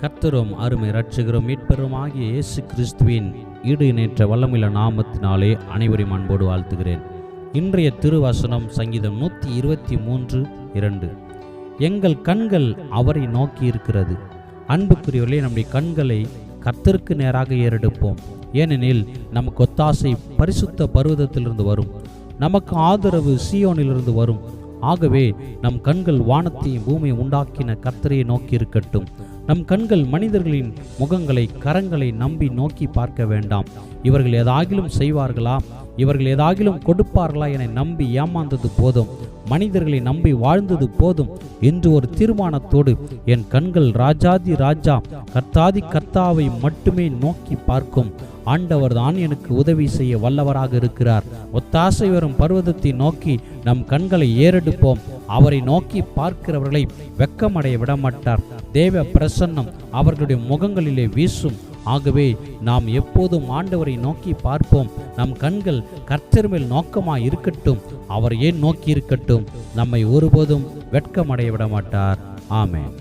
கர்த்தரும் அருமை ரட்சகரும் மீட்பெரும் ஆகிய இயேசு கிறிஸ்துவின் ஈடு இணைற்ற வல்லமில்ல நாமத்தினாலே அனைவரையும் அன்போடு வாழ்த்துகிறேன். இன்றைய திருவசனம் சங்கீதம் நூற்றி இருபத்தி மூன்று இரண்டு. எங்கள் கண்கள் அவரை நோக்கி இருக்கிறது. அன்புக்குரியவர்களே நம்முடைய கண்களை கர்த்தருக்கு நேராக ஏறெடுப்போம். ஏனெனில் நமக்கு ஒத்தாசை பரிசுத்த பருவதத்திலிருந்து வரும். நமக்கு ஆதரவு சீயோனிலிருந்து வரும். ஆகவே நம் கண்கள் வானத்தையும் பூமியை உண்டாக்கின கர்த்தரையை நோக்கி இருக்கட்டும். நம் கண்கள் மனிதர்களின் முகங்களை கரங்களை நம்பி நோக்கி பார்க்க வேண்டாம். இவர்கள் ஏதாகிலும் செய்வார்களா? இவர்கள் ஏதாகிலும் கொடுப்பார்களா என நம்பி ஏமாந்தது போதும். மனிதர்களை நம்பி வாழ்ந்தது போதும் என்று ஒரு தீர்மானத்தோடு என் கண்கள் ராஜாதி ராஜா கர்த்தாதி கர்த்தாவை மட்டுமே நோக்கி பார்க்கும். ஆண்டவர் தான் எனக்கு உதவி செய்ய வல்லவராக இருக்கிறார். ஒத்தாசை வரும் பர்வதத்தை நோக்கி நம் கண்களை ஏறெடுப்போம். அவரை நோக்கி பார்க்கிறவர்களை வெக்கமடைய விடமாட்டார். தேவ பிரசன்னம் அவர்களுடைய முகங்களிலே வீசும். ஆகவே நாம் எப்போதும் ஆண்டவரை நோக்கி பார்ப்போம். நம் கண்கள் கர்த்தர் மேல் நோக்கமாக இருக்கட்டும். அவர் ஏன் நோக்கி இருக்கட்டும்? நம்மை ஒருபோதும் வெட்கமடைய விட மாட்டார் ஆமென்.